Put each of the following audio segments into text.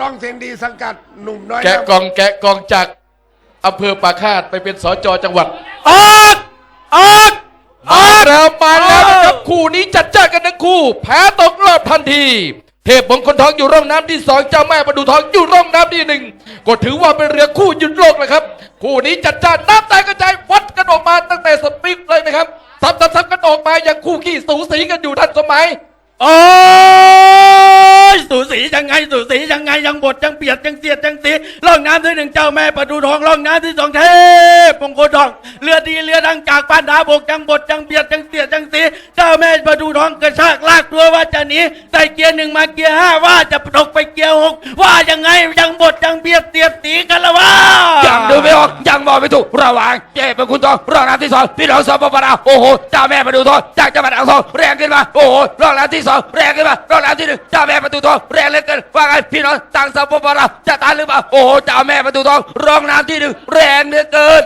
ร้องเสียงดีสังกัดหนุ่มน้อยแกะครับกองแกะกองจากอำเภอปากคาดไปเป็นสจจังหวัดออกออกอมาอกแล้วมาแล้วนะคอ้ารับวคู่นี้จัดจ้านกันทั้งคู่แพ้ตกรอบทันที เทพมงคลทองอยู่ร่องน้ำที่สองเจ้าแม่ประดูทองอยู่ร่องน้ำที่หนึ่งก็ถือว่าเป็นเรือคู่หยุดโลกเลยครับ คู่นี้จัดจ้านน้ำแตกกระจายวัดกันออกมาตั้งแต่สปิกเลยนะครับซับซับซับกันออกมาอย่างคู่ขี้สูสีกันอยู่ทันสมัย โอ้ยสูสียังไงสูสียังไงยังบดยังเปียดยังเสียดยังสีร่องน้ำที่หนึ่งเจ้าแม่ประดูทองร่องน้ำที่สองเทพมงคลทองเรือดีเรือดังจากป้านดาบกยังบดยังเปียดยังเสียดยังสีเจ้าแม่ประดูทองกระชากลากตัวว่าจะหนีใส่เกียร์หนึ่งมาเกียร์ห้าว่าจะตกไปเกียร์หกว่ายังไงยังบดยังเบียดเสียดสีกันละวะยังดูไม่ออกยังบอกไม่ถูกระหว่างเจ๊เป็นคุณทองรองน้ำที่สองพี่น้องสปปลาวโอ้โหเจ้าแม่ประตูทองจากจังหวัดอ่างทองแรงขึ้นมาโอ้โหรองน้ำที่สองแรงขึ้นมารองน้ำที่หนึ่งเจ้าแม่ประตูทองแรงเหลือเกินว่าไงพี่น้องต่างสปปลาวจะตายหรือเปล่าโอ้โหเจ้าแม่ประตูทองรองน้ำที่หนึ่งแรงเหลือเกิน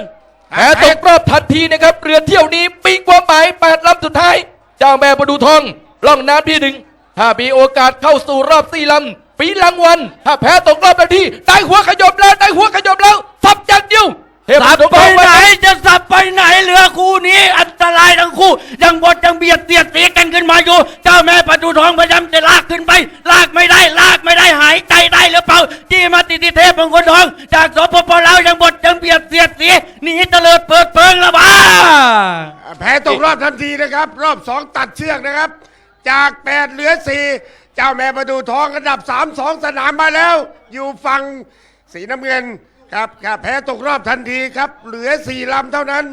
แพ้ตกรอบทันทีนะครับเรือเที่ยวนี้ปีความหมายแปดลำสุดท้ายเจ้าแม่ประดูทอง ล่องน้ำที่หนึ่งถ้ามีโอกาสเข้าสู่รอบสี่ลำปีรางวัลถ้าแพ้ตกรอบทันทีได้หัวขยบแล้วได้หัวขยบแล้วสับอย่างเดียวเทพสับบุตรไปทองไหนว้จะสับไปไหนเรือคู่นี้ อันตรายทั้งคู่ ยังบดยังเบียดเสียดสีกันขึ้นมาอยู่ เจ้าแม่ประตูทองพยายามจะลากขึ้นไป ลากไม่ได้ ลากไม่ได้หายใจได้หรือเปล่าจี้มาติดที่เทพมงคลทอง จากสปปลาวยังบดยังเบียดเสียดสีหนีเตลิดเปิดเปิงแล้วบ้าแพ้ตกรอบทันทีนะครับ รอบสองตัดเชือกนะครับ จากแปดเหลือสี่เจ้าแม่ประดูทองอันดับสามสองสนามมาแล้ว อยู่ฝั่งสีน้ำเงินครับครับแพ้ตกรอบทันทีครับ เหลือสี่ลำเท่านั้น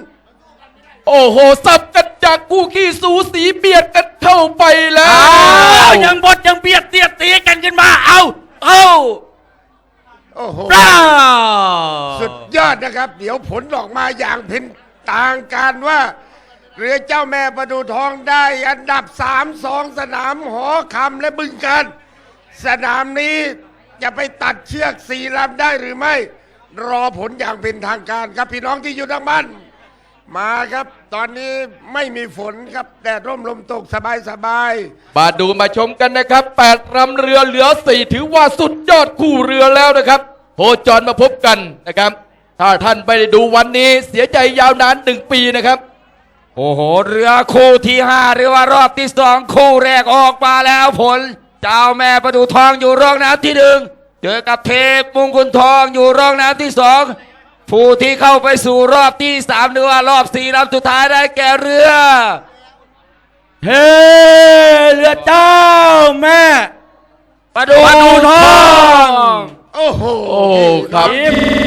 โอ้โห สับกันจากคู่ขี้สูสีเบียดกันเข้าไปแล้อ้าววยังบดยังเบียดเสียดสีกันขึ้นมา เอาเอาโอ้โหเปล่าสุดยอดนะครับ เดี๋ยวผลออกมาอย่างเป็นทางการว่า เรือเจ้าแม่ประดูทองได้ อันดับสามสองสนามหอคำและบึงการสนามนี้จะไปตัดเชือกสี่ลำได้หรือไม่ รอผลอย่างเป็นทางการครับพี่น้องที่อยู่ทางบ้านมาครับ ตอนนี้ไม่มีฝนครับแดดร่มลมตกสบายสบายมาดูมาชมกันนะครับแปดลำเรือเหลือสี่ถือว่าสุดยอดคู่เรือแล้วนะครับโคจรมาพบกันนะครับ ถ้าท่านไม่ได้ดูวันนี้เสียใจยาวนานหนึ่งปีนะครับ โอ้โห เรือคู่ที่ห้าหรือว่ารอบที่สองคู่แรกออกมาแล้วผล เจ้าแม่ประดูทองอยู่รองน้ำที่หนึ่งเจอกับเทพมงคลทองอยู่รองน้ำที่สองผู้ที่เข้าไปสู่รอบที่สามหรือว่ารอบสี่ลำสุดท้ายได้แก่เรือเฮ้เรือเจ้าแม่ประดูประดูทอง โอ้โหโอ้ครับทีม